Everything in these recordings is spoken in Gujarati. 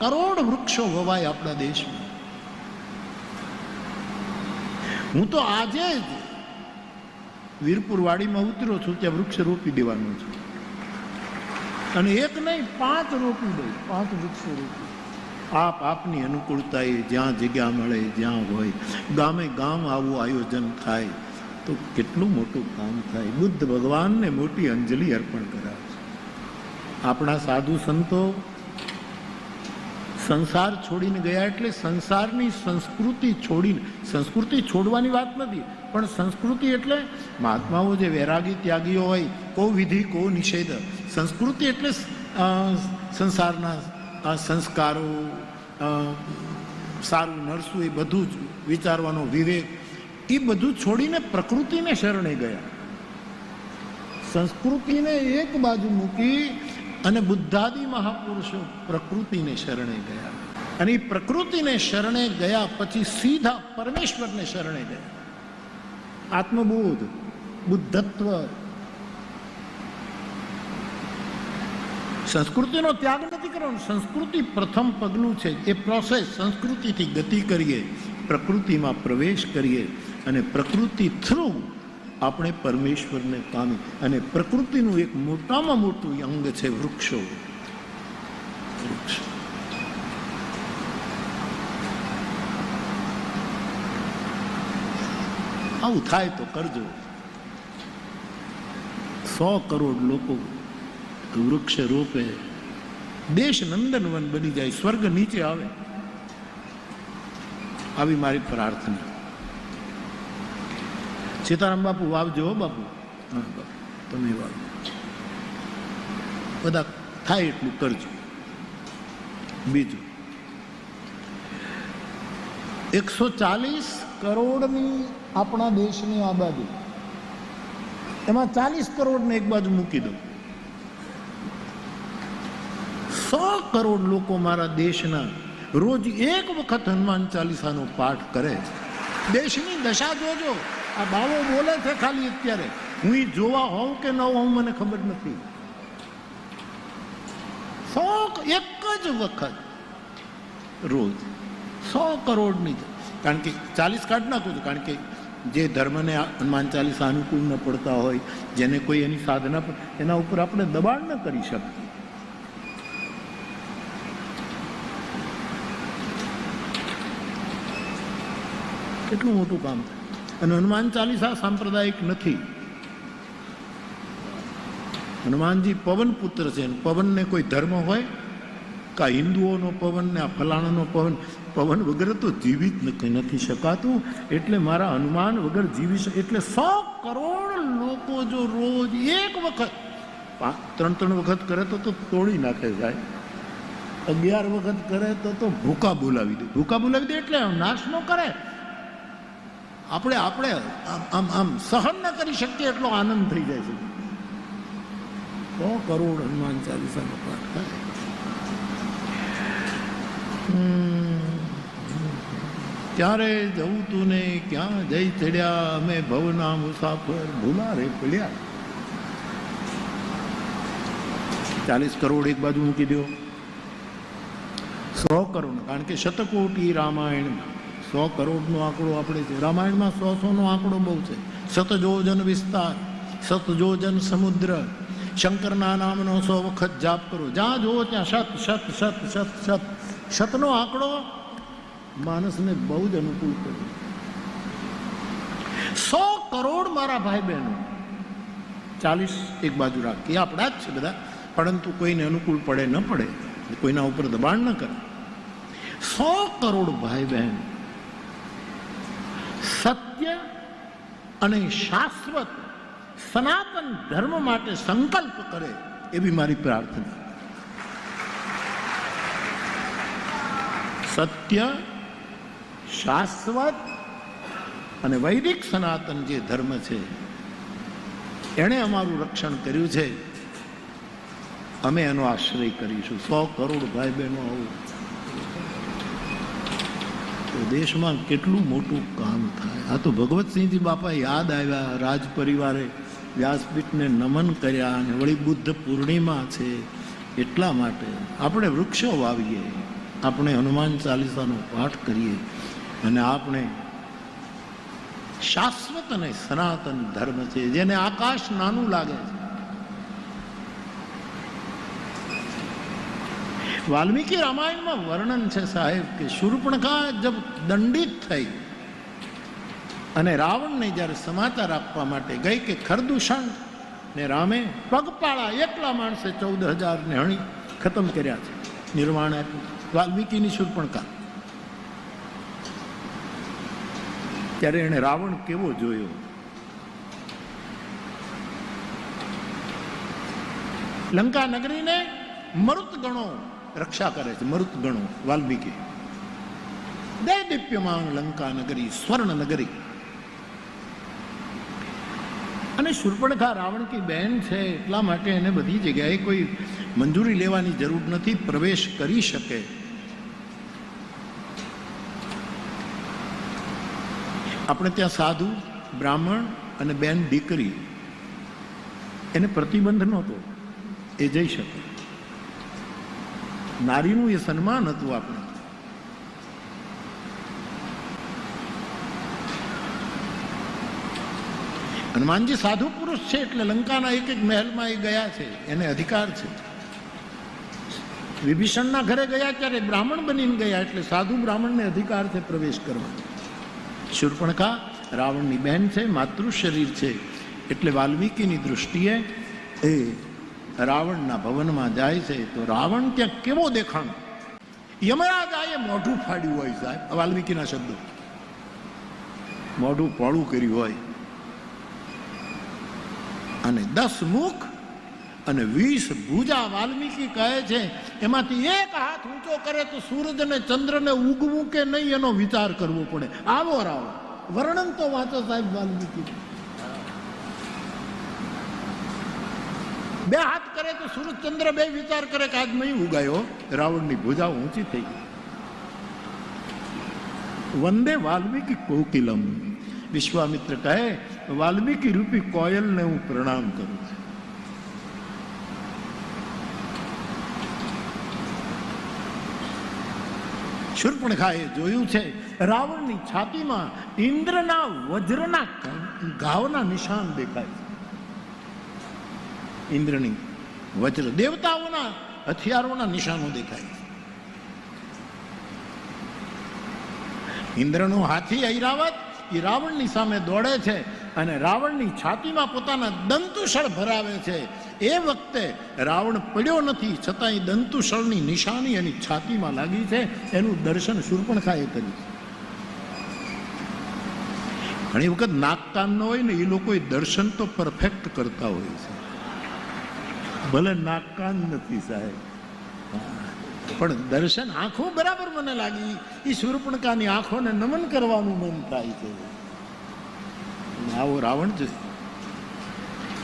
કરોડ વૃક્ષો વવાય આપણા દેશમાં. હું તો આજે જ વીરપુર વાડીમાં ઉતર્યો છું, ત્યાં વૃક્ષ રોપી દેવાનું છે. અને એક નહીં, પાંચ રોપી દઉં, પાંચ વૃક્ષો રોપી. આપ આપની અનુકૂળતાએ જ્યાં જગ્યા મળે, જ્યાં હોય. ગામે ગામ આવું આયોજન થાય, તો કેટલું મોટું કામ થાય. બુદ્ધ ભગવાનને મોટી અંજલિ અર્પણ કરાવે આપણા સાધુ સંતો સંસાર છોડીને ગયા એટલે સંસારની સંસ્કૃતિ છોડીને, સંસ્કૃતિ છોડવાની વાત નથી, પણ સંસ્કૃતિ એટલે મહાત્માઓ જે વૈરાગી ત્યાગીઓ હોય, કો વિધિ, કો નિષેધ. સંસ્કૃતિ એટલે સંસારના સંસ્કારો સારું, નરસું, એ બધું જ વિચારવાનો વિવેક. એ બધું છોડીને પ્રકૃતિને શરણે ગયા. સંસ્કૃતિને એક બાજુ મૂકી અને બુદ્ધાદિ મહાપુરુષો પ્રકૃતિને શરણે ગયા. અને એ પ્રકૃતિને શરણે ગયા પછી સીધા પરમેશ્વરને શરણે ગયા. આત્મબોધ, બુદ્ધત્વ. સંસ્કૃતિનો ત્યાગ નથી કરવાનો. સંસ્કૃતિ પ્રથમ પગલું છે. એ પ્રોસેસ સંસ્કૃતિથી ગતિ કરીએ, પ્રકૃતિમાં પ્રવેશ કરીએ અને પ્રકૃતિ થ્રુ આપણે પરમેશ્વરને પામી અને પ્રકૃતિનું એક મોટામાં મોટું અંગ છે વૃક્ષો. વૃક્ષ. આવું થાય તો કરજો. સો કરોડ લોકો વૃક્ષ રોપે. દેશ નંદનવન બની જાય, સ્વર્ગ નીચે આવે. આવી મારી પ્રાર્થના. સીતારામ બાપુ, વાવજો બાપુ. તમે વાવજો. બધા થાય એટલું કરજો. બીજું. એકસો ચાલીસ કરોડની આપણા દેશની આબાદી. એમાં ચાલીસ કરોડને એક બાજુ મૂકી દો. સો કરોડ લોકો મારા દેશના રોજ એક વખત હનુમાન ચાલીસાનો પાઠ કરે દેશની દશા જોજો. આ બાવો બોલે છે ખાલી અત્યારે. હું જોવા હોઉં કે ન હોઉં મને ખબર નથી. સો એક જ વખત. રોજ સો કરોડની કારણ કે ચાલીસ કાઢ નાખું છું, કારણ કે જે ધર્મને હનુમાન ચાલીસા અનુકૂળ ન પડતા હોય, જેને કોઈ એની સાધના પર એના ઉપર આપણે દબાણ ન કરી શકીએ. કેટલું મોટું કામ થાય અને હનુમાન ચાલીસા સાંપ્રદાયિક નથી. હનુમાનજી પવન પુત્ર છે પવનને કોઈ ધર્મ હોય? કા હિન્દુઓનો પવન ને આ ફલાણાનો પવન? પવન વગર તો જીવી જ નથી શકાતું. એટલે મારા હનુમાન વગર જીવી શકે એટલે સો કરોડ લોકો જો રોજ એક વખત ત્રણ ત્રણ વખત કરે તો તો તોડી નાખે જાય અગિયાર વખત કરે તો તો ભૂકા બોલાવી દે. ભૂકા બોલાવી દે એટલે નાશ ન કરે. આપણે આપણે આમ આમ સહન ન કરી શકીએ એટલો આનંદ થઈ જાય છે. સો કરોડ હનુમાન ચાલીસાનો પાઠ થાય. ક્યારે જવું તું ને ક્યાં જઈ ચડ્યા? અમે ભવના મુસાફર ભૂલા રે પડ્યા. ચાલીસ કરોડ એક બાજુ મૂકી દો સો કરોડ કારણ કે શતકોટી રામાયણમાં સો કરોડનો આંકડો આપણે છે. રામાયણમાં સો સોનો આંકડો બહુ છે. સતજોજન વિસ્તાર, સતજોજન સમુદ્ર, શંકરના નામનો સો વખત જાપ કરો. જ્યાં જુઓ ત્યાં સત શત સત સત સત શતનો આંકડો માણસને બહુ જ અનુકૂળ કર્યો સો કરોડ મારા ભાઈ બહેનો ચાલીસ એક બાજુ રાખીએ. આપણા જ છે બધા. પરંતુ કોઈને અનુકૂળ પડે ન પડે. કોઈના ઉપર દબાણ ન કરે. સો કરોડ ભાઈ બહેન સત્ય અને શાશ્વત સનાતન ધર્મ માટે સંકલ્પ કરે એવી મારી પ્રાર્થના. સત્ય, શાશ્વત અને વૈદિક સનાતન જે ધર્મ છે, એણે અમારું રક્ષણ કર્યું છે. અમે એનો આશ્રય કરીશું. સો કરોડ ભાઈ બહેનો આવું તો દેશમાં કેટલું મોટું કામ થાય. આ તો ભગવતસિંહજી બાપા યાદ આવ્યા, રાજ પરિવારે વ્યાસપીઠને નમન કર્યા અને વળી બુદ્ધ પૂર્ણિમા છે એટલા માટે આપણે વૃક્ષો વાવીએ, આપણે હનુમાન ચાલીસાનો પાઠ કરીએ અને આપણે શાશ્વત અને સનાતન ધર્મ છે, જેને આકાશ નાનું લાગે છે. વાલ્મીકી રામાયણમાં વર્ણન છે સાહેબ કે શૂર્પણખા જબ દંડિત થઈ. અને રાવણને જ્યારે સમાચાર આપવા માટે ગઈ કે ખરદૂષણ ને રામે પગપાળા એકલા માણસે ચૌદ હજારને હણી ખતમ કર્યા છે. નિર્માણ આપ્યું. વાલ્મીકીની શૂર્પણખા. ત્યારે એણે રાવણ કેવો જોયો? લંકા નગરીને મૃત ગણો. રક્ષા કરે છે, મૃત ગણો, વાલ્મીકી. દે દીપ્યમાન લંકા નગરી, સ્વર્ણ નગરી. અને રાવણ કી બહેન છે, એટલા માટે એને બધી જગ્યાએ કોઈ મંજૂરી લેવાની જરૂર નથી, પ્રવેશ કરી શકે. આપણે ત્યાં સાધુ, બ્રાહ્મણ અને બેન દીકરી. એને પ્રતિબંધ નહોતો, એ જઈ શકે. નારીનું એ સન્માન હતું આપણે. હનુમાનજી સાધુ પુરુષ છે એટલે લંકાના એક એક મહેલમાં એ ગયા છે, એને અધિકાર છે. વિભીષણના ઘરે ગયા ત્યારે બ્રાહ્મણ બનીને ગયા એટલે સાધુ બ્રાહ્મણને અધિકાર છે પ્રવેશ કરવાનો શૂર્પણખા, રાવણની બહેન છે, માતૃ શરીર છે. એટલે વાલ્મીકીની દૃષ્ટિએ એ રાવણના ભવનમાં જાય છે, તો રાવણ ત્યાં કેવો દેખાણ? યમરાજાએ મોઢું ફાડ્યું હોય સાહેબ વાલ્મીકીના શબ્દો. મોઢું પોળું કર્યું હોય. અને દસ મુખ અને વીસ ભુજા વાલ્મીકી કહે છે, એમાંથી એક હાથ ઊંચો કરે તો સૂરજ અને ચંદ્રને ઉગવું કે નહીં? એનો વિચાર કરવો પડે. આવો રાવણ. વર્ણન તો વાંચો સાહેબ વાલ્મીકી. બે હાથ કરે તો સૂરજ ચંદ્ર બે વિચાર કરે કે આજ નહીં ઉગાયો. રાવણની ભુજા ઊંચી થઈ ગઈ. વંદે વાલ્મીકી કોકિલમ. વિશ્વામિત્ર કહે, વાલ્મીકી રૂપી કોયલને હું પ્રણામ કરું છું. શૂર્પણખાએ જોયું છે, રાવણની છાતીમાં ઇન્દ્રના વજ્રના ઘાવના નિશાન દેખાય છે. ઇન્દ્રની વજ્ર દેવતાઓના હથિયારોના નિશાનો દેખાય. ઇન્દ્રનો હાથી ઐરાવત એ રાવણની સામે દોડે છે અને રાવણની છાતીમાં પોતાના દંતુશળ ભરાવે છે. એ વખતે રાવણ પડ્યો નથી છતાં એ દંતુશળની નિશાની એની છાતીમાં લાગી છે. એનું દર્શન શૂર્પણખાએ કર્યું. ઘણી વખત નાક હોય ને એ લોકો દર્શન તો પરફેક્ટ કરતા હોય છે. ભલે નાકાન નથી સાહેબ. પણ દર્શન આંખો બરાબર મને લાગી. એ શૂર્પણકાની આંખોને નમન કરવાનું મન થાય છે. આવો રાવણ છે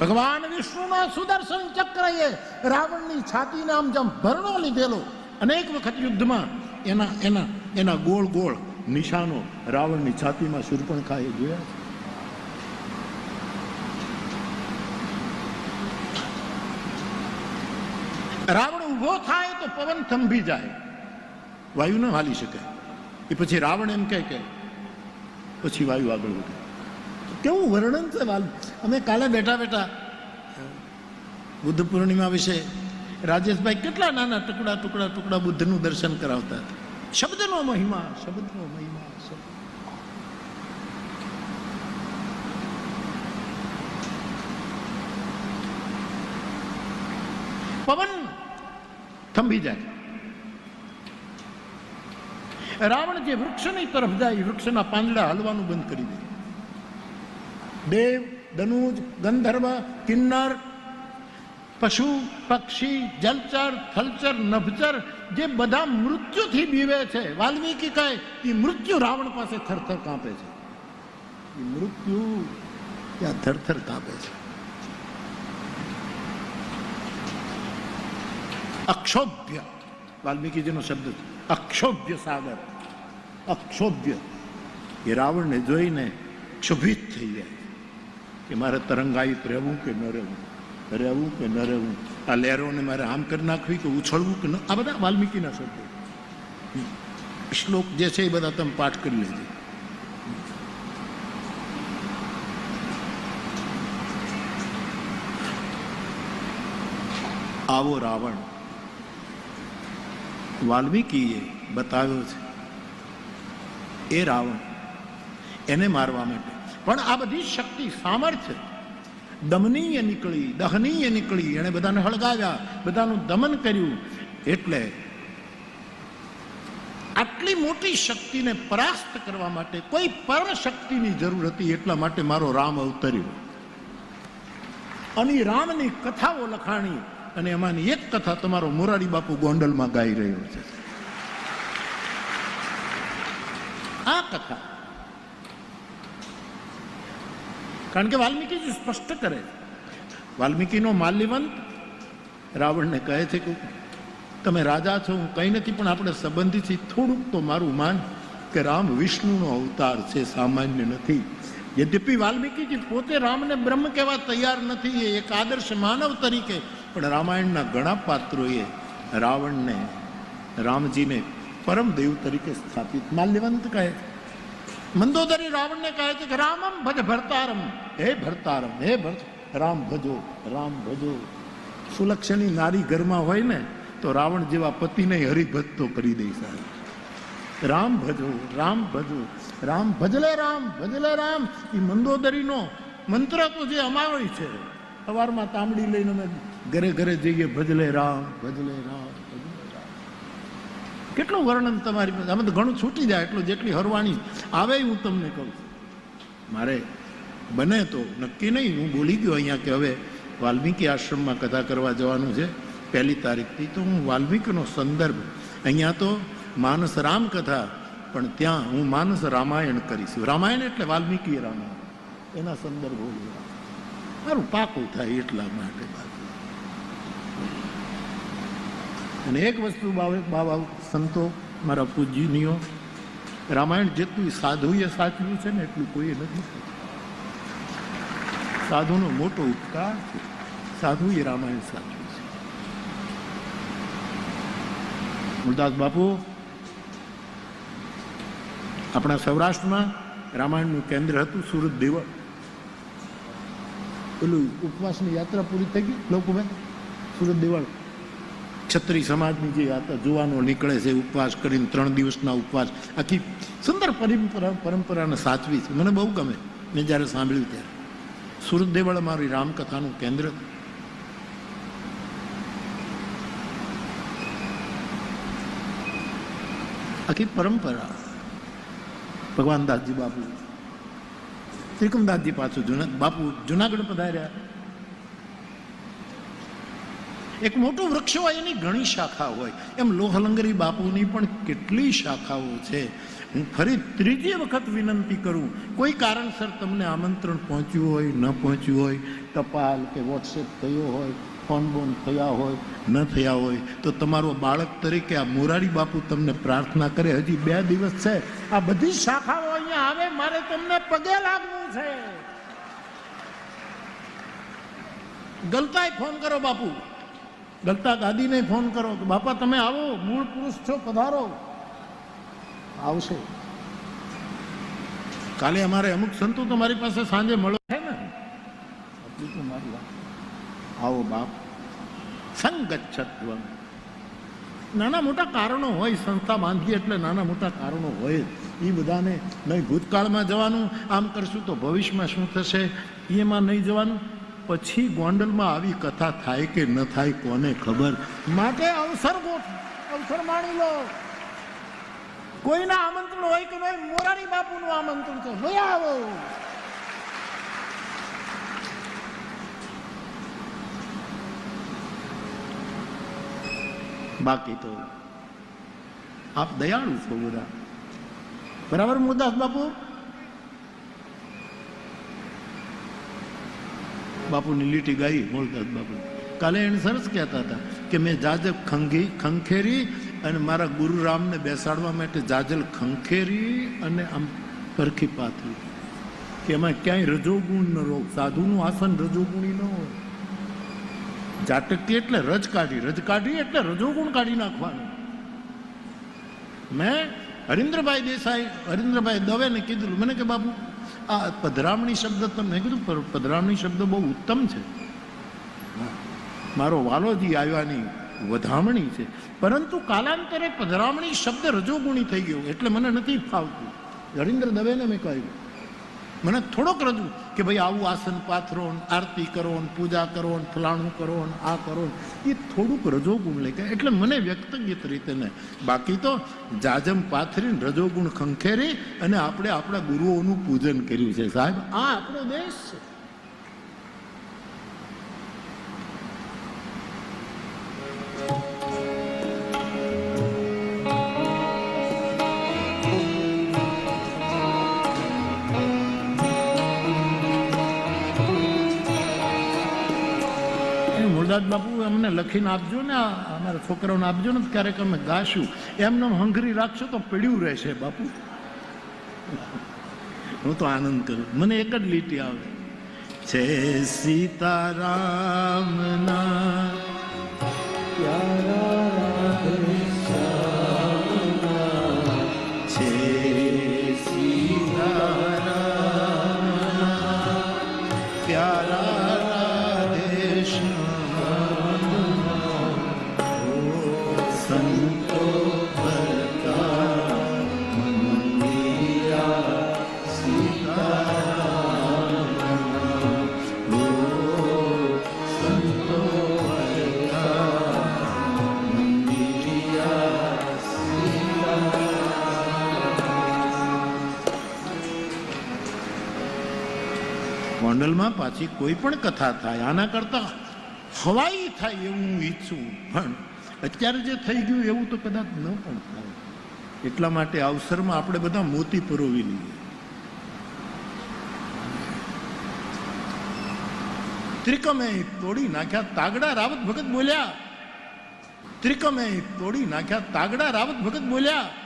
ભગવાન વિષ્ણુના સુદર્શન ચક્રએ રાવણની છાતીને આમ જેમ ભરણો લીધેલો. અનેક વખત યુદ્ધમાં એના એના એના ગોળ ગોળ નિશાનો રાવણની છાતીમાં શૂર્પણખાએ જોયા છે. રાવણ ઊભો થાય તો પવન થંભી જાય. વાયુ ન હાલી શકે. એ પછી રાવણ એમ કહે કે, પછી વાયુ આગળ વધે. કેવું વર્ણન છે અમે કાલે બેઠા બેઠા, બુદ્ધ પૂર્ણિમા વિશે રાજેશભાઈ કેટલા નાના ટુકડા ટુકડા ટુકડા બુદ્ધનું દર્શન કરાવતા હતા. શબ્દનો મહિમા શબ્દનો મહિમા પવન થંભી જાય. રાવણ જે વૃક્ષની તરફ જાય વૃક્ષના પાંદડા હલવાનું બંધ કરી દે. દેવ દનુજ ગંધર્વ, કિન્નર, પશુ, પક્ષી, જલચર, થલચર, નભચર, જે બધા મૃત્યુથી બીવે છે, વાલ્મીકી કહે એ મૃત્યુ રાવણ પાસે થરથર કાંપે છે. એ મૃત્યુ ત્યાં થરથર કાંપે છે. અક્ષોભ્ય વાલ્મીકીજીનો શબ્દ છે અક્ષોભ્ય સાગર અક્ષોભ્ય એ રાવણને જોઈને ક્ષુભિત થઈ જાય કે મારે તરંગાયિત રહેવું કે ન રહેવું રહેવું કે ન રહેવું, આ લહેરોને મારે આમ કરી નાખવી કે ઉછળવું કે ન? આ બધા વાલ્મીકીના શબ્દો. શ્લોક જે છે એ બધા તમે પાઠ કરી લેજો. આવો રાવણ વાલ્મીકીએ બતાવ્યો છે. એ રાવણ, એને મારવા માટે. પણ આ બધી શક્તિ સામર્થ્ય. દમનીય નીકળી, દહનીય નીકળી, એણે બધાને હળગાવ્યા, બધાનું દમન કર્યું. એટલે આટલી મોટી શક્તિને પરાસ્ત કરવા માટે કોઈ પરમ શક્તિની જરૂર હતી એટલા માટે મારો રામ અવતર્યો. અને રામની કથાઓ લખાણી અને એમાંની એક કથા તમારો મોરારી બાપુ ગોંડલમાં ગાઈ રહ્યો છે. આ કથા કારણ કે વાલ્મીકીજી સ્પષ્ટ કરે વાલ્મીકીનો માલ્યવંત રાવણને કહે છે કે તમે રાજા છો, હું કંઈ નથી, પણ આપણે સંબંધીથી થોડુંક તો મારું માન કે રામ વિષ્ણુનો અવતાર છે, સામાન્ય નથી. યદ્યપી વાલ્મીકીજી પોતે રામને બ્રહ્મ કહેવા તૈયાર નથી, એ એક આદર્શ માનવ તરીકે પણ રામાયણના ઘણા પાત્રોએ રાવણને રામજીને પરમ દેવ તરીકે સ્થાપિત. માલ્યવંત કહે. મંદોદરી રાવણને કહે છે કે રામમ ભજ ભરતારમ. હે ભરતારમ, હે ભરત, રામ ભજો રામ ભજો. સુલક્ષણી નારી ઘરમાં હોય ને, તો રાવણ જેવા પતિને હરિભક્તો કરી દે સાહેબ. રામ ભજો રામ ભજો, રામ ભજલે રામ ભજલે રામ. એ મંદોદરીનો મંત્ર તો જે અમાવડી છે. સવારમાં તાંબડી લઈને અમે ઘરે ઘરે જઈએ, ભજલે રામ ભજલે રામ કેટલું વર્ણન તમારી પાસે? આમાં તો ઘણું છૂટી જાય, એટલું જેટલી હરવાણી આવે હું તમને કહું. મારે બને તો નક્કી નહીં, હું બોલી ગયો અહીંયા કે હવે વાલ્મીકી આશ્રમમાં કથા કરવા જવાનું છે પહેલી તારીખથી. તો હું વાલ્મીકીનો સંદર્ભ. અહીંયા તો માનસ રામ કથા, પણ ત્યાં હું માનસ રામાયણ કરીશ. રામાયણ એટલે વાલ્મીકી રામાયણ. એના સંદર્ભો. મારું પાકું થાય એટલા માટે બાકી અને એક વસ્તુ બાબા સંતો, મારા પૂજ્યનીઓ રામાયણ જેટલું સાધુએ સાચવ્યું છે ને એટલું કોઈએ નથી. સાધુનો મોટો ઉપકાર છે. સાધુએ રામાયણ સાચવ્યું છે. મુરદાસ બાપુ, આપણા સૌરાષ્ટ્રમાં રામાયણનું કેન્દ્ર હતું સુરત દેવળ. પેલું ઉપવાસની યાત્રા પૂરી થઈ ગઈ લોકોમાં સુરત દેવળ. ક્ષત્રિય સમાજની જે જોવાનો નીકળે છે, ઉપવાસ કરીને ત્રણ દિવસના ઉપવાસ, આખી સુંદર પરંપરા, પરંપરાને સાચવી છે. મને બહુ ગમે, મેં જ્યારે સાંભળ્યું ત્યારે. સુરત દેવળ મારી રામકથાનું કેન્દ્ર. આખી પરંપરા. ભગવાન દાસજી બાપુ. ત્રિકમદાસજી પાછું જુના, બાપુ જુનાગઢ પધાર્યા. એક મોટું વૃક્ષ હોય એની ઘણી શાખા હોય. એમ લોહલંગરી બાપુની પણ કેટલી શાખાઓ છે. હું ફરી ત્રીજી વખત વિનંતી કરું, કોઈ કારણસર તમને આમંત્રણ પહોંચ્યું હોય, ન પહોંચ્યું હોય, ટપાલ કે વોટ્સએપ થયો હોય, ફોન બોન થયા હોય, ન થયા હોય, તો તમારો બાળક તરીકે આ મોરારી બાપુ તમને પ્રાર્થના કરે. હજી બે દિવસ છે. આ બધી શાખાઓ અહીંયા આવે, મારે તમને પગે લાગવું છે. ગલતાય ફોન કરો બાપુ. ગલતા ગાદીને ફોન કરો કે બાપા તમે આવો મૂળ પુરુષ છો પધારો. આવશે. કાલે અમારે અમુક સંતો તમારી પાસે સાંજે મળો. છે ને? તો મારી વાત. આવો બાપ. સંગચ્છત્વ નાના મોટા કારણો હોય સંસ્થા બાંધીએ એટલે નાના મોટા કારણો હોય એ બધાને નહીં ભૂતકાળમાં જવાનું આમ કરશું તો ભવિષ્યમાં શું થશે એમાં નહીં જવાનું. પછી ગોંડલમાં આવી કથા થાય કે ન થાય કોને ખબર? માટે અવસર ગોઠ, અવસર માણી લો. કોઈના આમંત્રણ હોય કે નહીં, મોરારી બાપુનું આમંત્રણ છે લઈ આવો. બાકી તો આપ દયાળુ છો બધા. બરાબર મુરદાસ બાપુ? બાપુની લીટી ગાઈ મુરદાસ બાપુ કાલે એને સરસ કહેતા હતા કે મેં જાજબ ખંગી, ખંખેરી અને મારા ગુરુ રામને બેસાડવા માટે જાજલ ખંખેરી અને આમ પરખી પાથરી. કે એમાં ક્યાંય રજોગુણ ન રોગ સાધુનું આસન રજોગુણી ન હોય. જાટકી એટલે રજ કાઢી રજ કાઢી એટલે રજોગુણ કાઢી નાખવાનું. મેં હરિન્દ્રભાઈ દેસાઈ, હરિન્દ્રભાઈ દવેને કીધું. મને કે બાપુ આ પધરામણી શબ્દ તો મેં કીધું "પર પધરામણી શબ્દ બહુ ઉત્તમ છે. મારો વાલોજી આવ્યાની વધામણી છે. પરંતુ કાલાંતરે પધરામણી શબ્દ રજોગુણી થઈ ગયો, એટલે મને નથી ફાવતું. નરેન્દ્ર દવેને મેં કહ્યું મને થોડોક રજૂ કે ભાઈ આવું આસન પાથરો આરતી કરો, ને પૂજા કરો, ને ફલાણું કરો, ને આ કરો. ને એ થોડુંક રજોગુણ લઈ ગયા. એટલે મને વ્યક્તિગત રીતે ને. બાકી તો જાજમ પાથરીને રજોગુણ ખંખેરી અને આપણે આપણા ગુરુઓનું પૂજન કર્યું છે. સાહેબ, આ આપણો દેશ છે. એ બાપુ અમને લખીને આપજો ને અમારા છોકરાઓને આપજો ને ક્યારેક અમે ગાશું. એમને હંગરી રાખશો તો પીડ્યું રહેશે બાપુ. હું તો આનંદ કરું. મને એક જ લીટી આવે. છે સીતારામના ગોંડલમાં પાછી કોઈ પણ કથા થાય, આના કરતાં હવાઈ થાય એવું હું ઈચ્છું. પણ અત્યારે જે થઈ ગયું એવું તો કદાચ ન પણ થાય. એટલા માટે અવસરમાં આપણે બધા મોતી પરોવી લઈએ. ત્રિકમે તોડી નાખ્યા તાગડા રાવત ભગત બોલ્યા. ત્રિકમે તોડી નાખ્યા તાગડા રાવત ભગત બોલ્યા.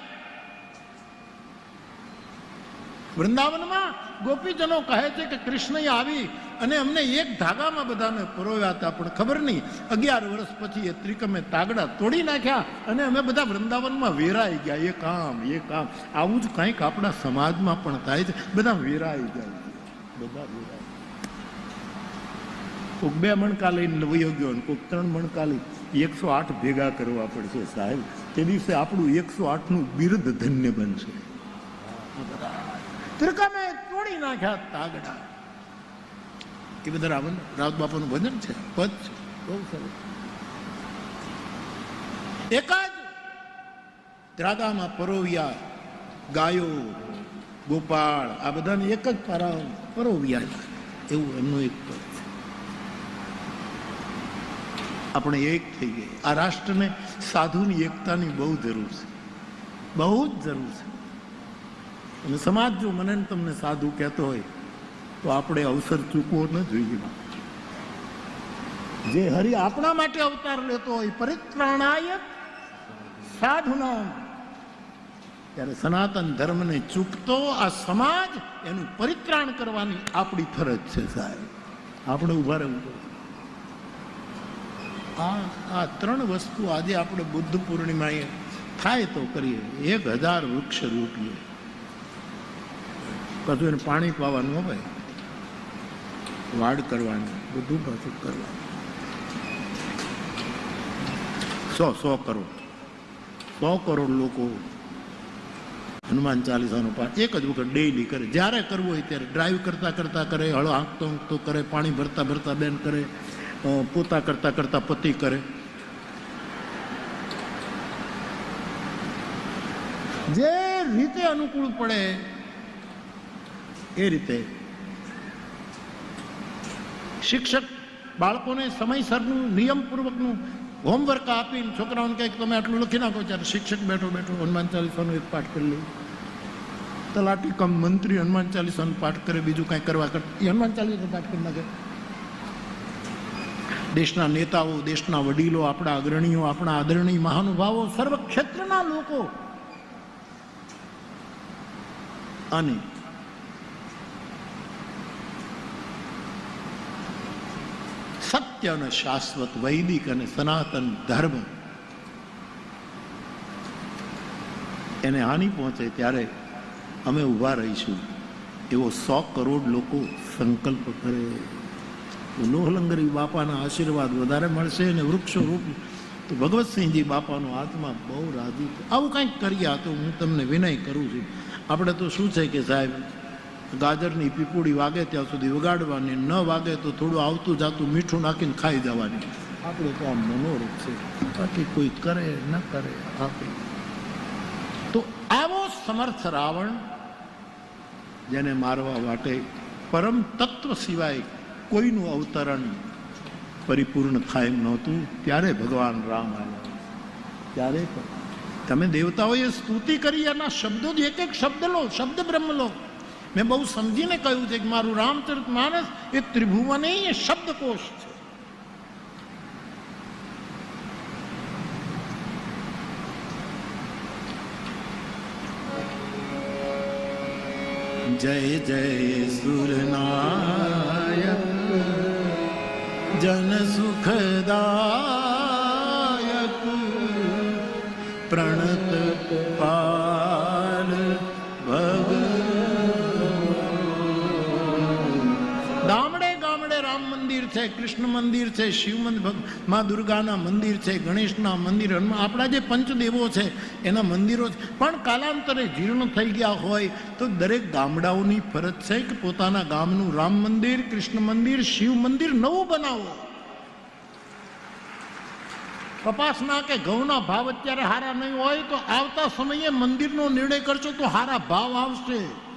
વૃંદાવનમાં ગોપીજનો કહે છે કે કૃષ્ણએ આવી અને અમને એક ધાગામાં બધાને પરોવ્યા હતા, પણ ખબર નહીં. અગિયાર વર્ષ પછી એ ત્રિકમે તાગડા તોડી નાખ્યા અને અમે બધા વૃંદાવનમાં વેરાઈ ગયા. એ કામ એ કામ. આવું જ કંઈક આપણા સમાજમાં પણ થાય છે. બધા વેરાઈ જાય બધા વેરાઈ કોઈક બે મણકા લઈને વયો ગયો ને કોઈક ત્રણ મણકા લઈ એકસો આઠ ભેગા કરવા પડશે સાહેબ. તે દિવસે આપણું એકસો આઠનું બિરુદ ધન્ય બનશે. ત્રિકમે તોડી નાખ્યા તાગડા. એ બધા રાવણ, રાવત બાપાનું ભજન છે, પદ છે. બહુ સરસ. એક જ ત્રાગામાં પરોવ્યા ગાયો, ગોપાળ, આ બધાને એક જ પારા પરોવ્યા એવું એમનું એક પદ છે. આપણે એક થઈ ગઈ. આ રાષ્ટ્રને સાધુની એકતાની બહુ જરૂર છે. બહુ જ જરૂર છે. અને સમાજ જો મને તમને સાધુ કહેતો હોય, તો આપણે અવસર ચૂકવો ન જોઈએ. જે હરિ આપણા માટે અવતાર લેતો હોય, પરિત્રાણાય સાધુના ત્યારે સનાતન ધર્મને ચૂકતો આ સમાજ, એનું પરિત્રાણ કરવાની આપણી ફરજ છે સાહેબ. આપણે ઊભા રહેવું આ આ ત્રણ વસ્તુ આજે આપણે બુદ્ધ પૂર્ણિમાએ થાય તો કરીએ. એક હજાર વૃક્ષ રોપીએ. પાછું એને પાણી પાવાનું હોય. વાડ કરવાની, બધું પાછું કરવાનું. સો સો કરોડ. સો કરોડ લોકો હનુમાન ચાલીસાનો પાઠ એક જ વખત ડેઈલી કરે. જ્યારે કરવું હોય ત્યારે ડ્રાઈવ કરતા કરતા કરે, હળો હાંકતો હાંકતો કરે, પાણી ભરતા ભરતા બેન કરે પોતા કરતા કરતા પતિ કરે. જે રીતે અનુકૂળ પડે એ રીતે. શિક્ષક બાળકોને સમયસરનું, નિયમપૂર્વકનું હોમવર્ક આપીને છોકરાઓને કંઈક તમે આટલું લખી નાખો. ત્યારે શિક્ષક બેઠો બેઠો, હનુમાન ચાલીસાનો એક પાઠ કરી લે તલાટી કમ મંત્રી હનુમાન ચાલીસાનો પાઠ કરે, બીજું કાંઈ કરવા કર હનુમાન ચાલીસાનો પાઠ કરી નાખે. દેશના નેતાઓ, દેશના વડીલો, આપણા અગ્રણીઓ, આપણા આદરણીય મહાનુભાવો સર્વ ક્ષેત્રના લોકો. અને સત્ય અને શાશ્વત વૈદિક અને સનાતન ધર્મ. એને હાનિ પહોંચે ત્યારે અમે ઊભા રહીશું. એવો સો કરોડ લોકો સંકલ્પ કરે. લોહલંગરી બાપાના આશીર્વાદ વધારે મળશે અને વૃક્ષો રૂપ. તો ભગવતસિંહજી બાપાનો આત્મા બહુ રાજી. આવું કંઈક કરીએ તો હું તમને વિનય કરું છું. આપણે તો શું છે કે સાહેબ ગાજરની પીપુડી વાગે ત્યાં સુધી વગાડવાની, ન વાગે તો થોડું આવતું જાતું મીઠું નાખીને ખાઈ જવાની. આપણે તો આમ મનોરૂપ છે. બાકી કોઈ કરે, ન કરે આપણે તો આવો સમર્થ રાવણ, જેને મારવા માટે પરમ તત્વ સિવાય કોઈનું અવતરણ પરિપૂર્ણ થાય એમ નહોતું, ત્યારે ભગવાન રામ આવ્યા. ત્યારે તમે દેવતાઓએ સ્તુતિ કરી, એના શબ્દો એક એક શબ્દ લો, શબ્દ બ્રહ્મ લો મેં બહુ સમજીને કહ્યું છે કે મારું રામચરિત માનસ એ ત્રિભુવનીય શબ્દકોશ છે. જય જય સુરનાયક જન સુખદાયક, પ્રણત છે, કૃષ્ણ મંદિર છે, શિવ મંદિર મા દુર્ગાના મંદિર છે, ગણેશના મંદિર આપણા જે પંચદેવો છે, એના મંદિરો છે. પણ કાલાંતરે જીર્ણ થઈ ગયા હોય તો દરેક ગામડાઓની ફરજ છે કે પોતાના ગામનું રામ મંદિર, કૃષ્ણ મંદિર, શિવ મંદિર નવું બનાવો. કપાસના કે ઘઉંના ભાવ અત્યારે હારા નહીં હોય તો આવતા સમયે મંદિરનો નિર્ણય કરશો તો હારા ભાવ આવશે.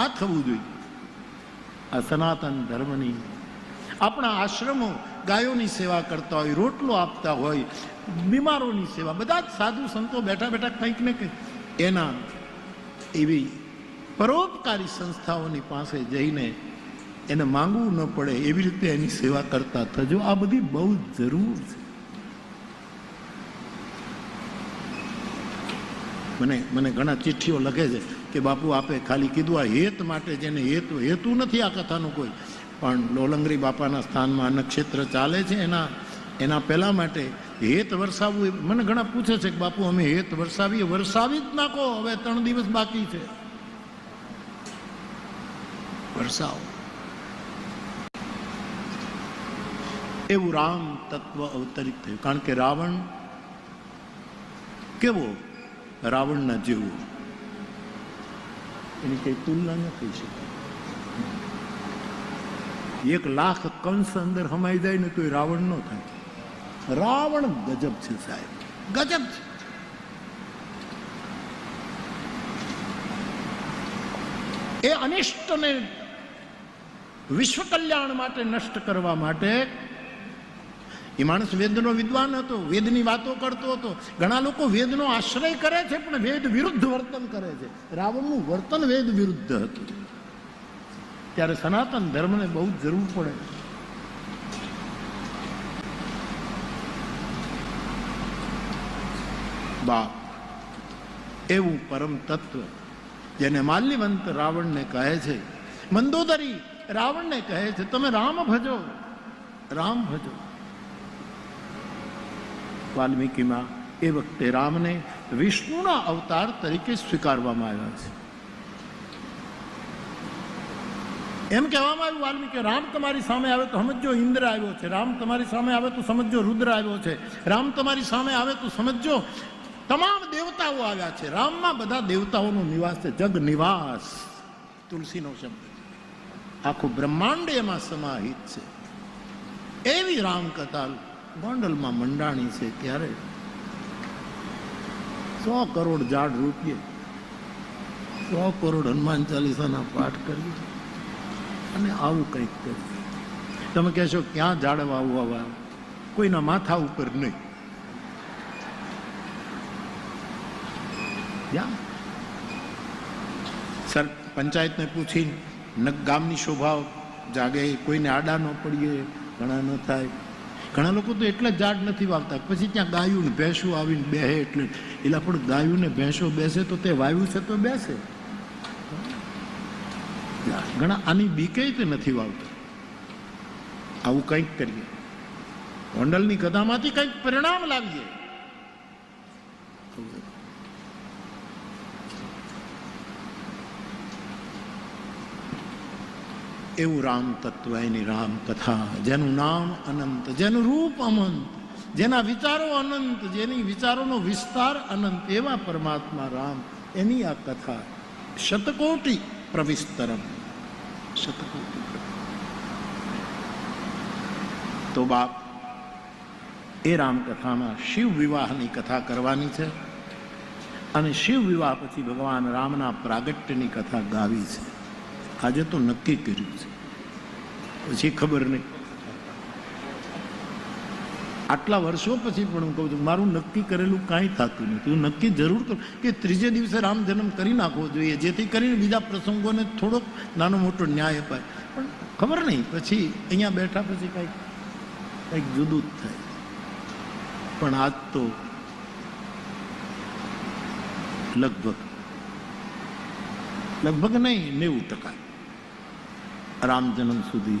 આ થવું જોઈએ આ સનાતન ધર્મની આપણા આશ્રમો ગાયોની સેવા કરતા હોય, રોટલો આપતા હોય, બીમારોની સેવા, બધા જ સાધુ સંતો બેઠા બેઠા કંઈક ને કંઈક એના એવી પરોપકારી સંસ્થાઓની પાસે જઈને એને માંગવું ન પડે, એવી રીતે એની સેવા કરતા થજો. આ બધી બહુ જરૂર છે. મને મને ઘણા ચિઠ્ઠીઓ લખે છે. કે બાપુ, આપે ખાલી કીધું આ હેત માટે જેને હેતુ હેતુ નથી આ કથાનું કોઈ. પણ લોલંગરી બાપાના સ્થાનમાં અન્નક્ષેત્ર ચાલે છે, એના એના પહેલાં માટે હેત વરસાવવું એ મને ઘણા પૂછે છે કે બાપુ, અમે હેત વરસાવીએ? વરસાવી જ નાખો, હવે ત્રણ દિવસ બાકી છે. વરસાવો. એવું રામ તત્વ અવતરિત થયું. કારણ કે રાવણ કેવો? રાવણના જેવો. એની કઈ તુલના ન થઈ શકે. એક લાખ કંસ અંદર હમાઈ જાય ને તો એ રાવણ નો થાય. રાવણ ગજબ છે સાહેબ. ગજબ છે. એ અનિષ્ટને વિશ્વ કલ્યાણ માટે નષ્ટ કરવા માટે એ માણસ વેદનો વિદ્વાન હતો, વેદની વાતો કરતો હતો. ઘણા લોકો વેદનો આશ્રય કરે છે, પણ વેદ વિરુદ્ધ વર્તન કરે છે. રાવણનું વર્તન વેદ વિરુદ્ધ હતું. ત્યારે સનાતન ધર્મને બહુ જ જરૂર પડે. બાપ, એવું પરમ તત્વ જેને માલ્યવંત રાવણને કહે છે. મંદોદરી રાવણને કહે છે, તમે રામ ભજો રામ ભજો. વાલ્મીકીમાં એ વખતે રામને વિષ્ણુના અવતાર તરીકે સ્વીકારવામાં આવ્યા છે. એમ કહેવામાં આવ્યું વાલ્મીકી, રામ તમારી સામે આવે તો સમજો ઇન્દ્ર આવ્યો છે. રામ તમારી સામે આવે તો સમજો રુદ્ર આવ્યો છે. રામ તમારી સામે આવે તો સમજો તમામ દેવતાઓ આવ્યા છે. રામમાં બધા દેવતાઓનો નિવાસ છે. જગ નિવાસ. તુલસીનો શબ્દ. આખું બ્રહ્માંડ એમાં સમાહિત છે. એવી રામકથા ગોંડલમાં મંડાણી છે ત્યારે સો કરોડ ઝાડ રૂપિયે, સો કરોડ હનુમાન ચાલીસાના પાઠ કરીએ અને આવું કંઈક કરીએ તમે કહેશો, ક્યાં ઝાડ વાવવા કોઈના માથા ઉપર નહીં. સર, પંચાયતને પૂછીને ગામની શોભા જાગે, કોઈને આડા ન પડીએ, ઘણા ન થાય. ઘણા લોકો તો એટલા ઝાડ નથી વાવતા પછી ત્યાં ગાયું ને ભેંસો આવીને બેસે એટલે એટલે પણ ગાયું ને ભેંસો બેસે તો તે વાયુ છે તો બેસે. ઘણા આની બીકે તે નથી વાવતા. આવું કંઈક કરીએ. હોંડલની કથામાંથી કંઈક પરિણામ લાવીએ. એવું રામ તત્વ, એની રામ કથા. જેનું નામ અનંત, જેનું રૂપ અનંત જેના વિચારો અનંત, જેની વિચારોનો વિસ્તાર અનંત, એવા પરમાત્મા રામ, એની આ કથા. શતકોટી પ્રવિસ્તરમ. શતકોટી તો બાપ, એ રામકથામાં શિવ વિવાહની કથા કરવાની છે અને શિવ વિવાહ પછી ભગવાન રામના પ્રાગટ્યની કથા ગાવી છે. આજે તો નક્કી કર્યું છે. પછી ખબર નહીં. આટલા વર્ષો પછી પણ હું કહું છું, મારું નક્કી કરેલું કાંઈ થતું નથી હું નક્કી જરૂર કરું કે ત્રીજે દિવસે રામ જન્મ કરી નાખવો જોઈએ, જેથી કરીને બીજા પ્રસંગોને થોડોક નાનો મોટો ન્યાય અપાય. પણ ખબર નહીં, પછી અહીંયા બેઠા પછી કાંઈક, કંઈક જુદું જ થાય. પણ આજ તો લગભગ લગભગ નહીં, નેવું ટકા. રામ જન્મ સુધી.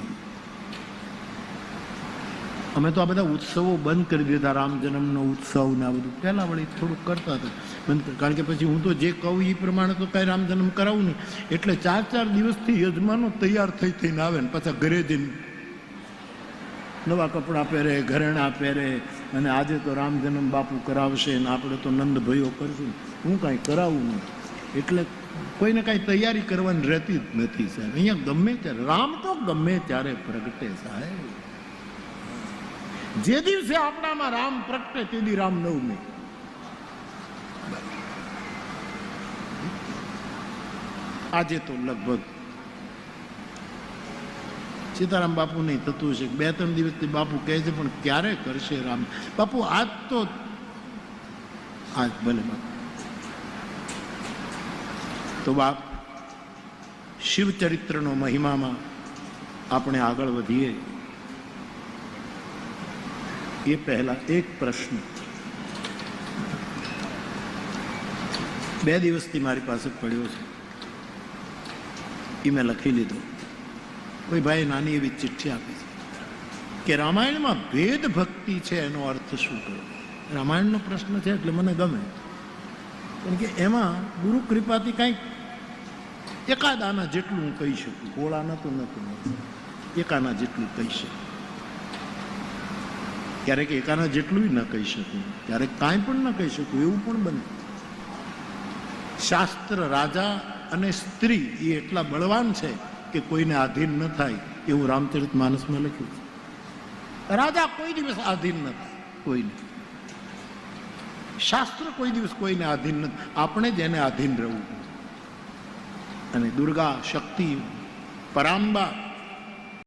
અમે તો આ બધા ઉત્સવો બંધ કરી દીધા રામ જન્મનો ઉત્સવ ને આ બધું. પહેલાં વળી થોડુંક કરતા હતા, બંધ કારણ કે પછી હું તો જે કહું એ પ્રમાણે તો કાંઈ રામ જન્મ કરાવું નહીં. એટલે ચાર ચાર દિવસથી યજમાનો તૈયાર થઈ થઈને આવે ને પાછા ઘરે જઈને. નવા કપડાં પહેરે, ઘરેણાં પહેરે, અને આજે તો રામ જન્મ બાપુ કરાવશે ને આપણે તો નંદ ભાઈઓ કરશું. હું કાંઈ કરાવું નહીં. એટલે કોઈને કાંઈ તૈયારી કરવાની રહેતી જ નથી સાહેબ. અહીંયા ગમે ત્યારે, રામ તો ગમે ત્યારે પ્રગટે સાહેબ. જે દિવસે આપણામાં રામ પ્રગટે તે દી રામ નવમી આજે તો લગભગ સીતારામ બાપુ નહીં થતું હશે બે ત્રણ દિવસથી બાપુ કહે છે, પણ ક્યારે કરશે રામ? બાપુ, આજ તો આજ ભલે બાપુ. તો બાપ શિવચરિત્રનો મહિમામાં આપણે આગળ વધીએ. એ પહેલા એક પ્રશ્ન. બે દિવસથી મારી પાસે પડ્યો છે. એ મેં લખી લીધો. કોઈ ભાઈ નાની એવી ચિઠ્ઠી આપી છે કે રામાયણમાં ભેદ ભક્તિ છે એનો અર્થ શું કરો રામાયણનો પ્રશ્ન છે એટલે મને ગમે. કારણ કે એમાં ગુરુ કૃપાથી કાંઈક એકાદ આના જેટલું હું કહી શકું ગોળા નતું નથી એકાના જેટલું કહી શકું. ક્યારેક એકાના જેટલું ન કહી શકું, ક્યારેક કાંઈ પણ ન કહી શકું, એવું પણ બને. શાસ્ત્ર રાજા અને સ્ત્રી એ એટલા બળવાન છે કે કોઈને આધીન ન થાય, એવું રામચરિત માનસમાં લખ્યું છે. રાજા કોઈ દિવસ આધીન ન થાય, કોઈને. શાસ્ત્ર કોઈ દિવસ કોઈને આધીન નથી આપણે જ એને આધીન રહેવું અને દુર્ગા શક્તિ પરાંબા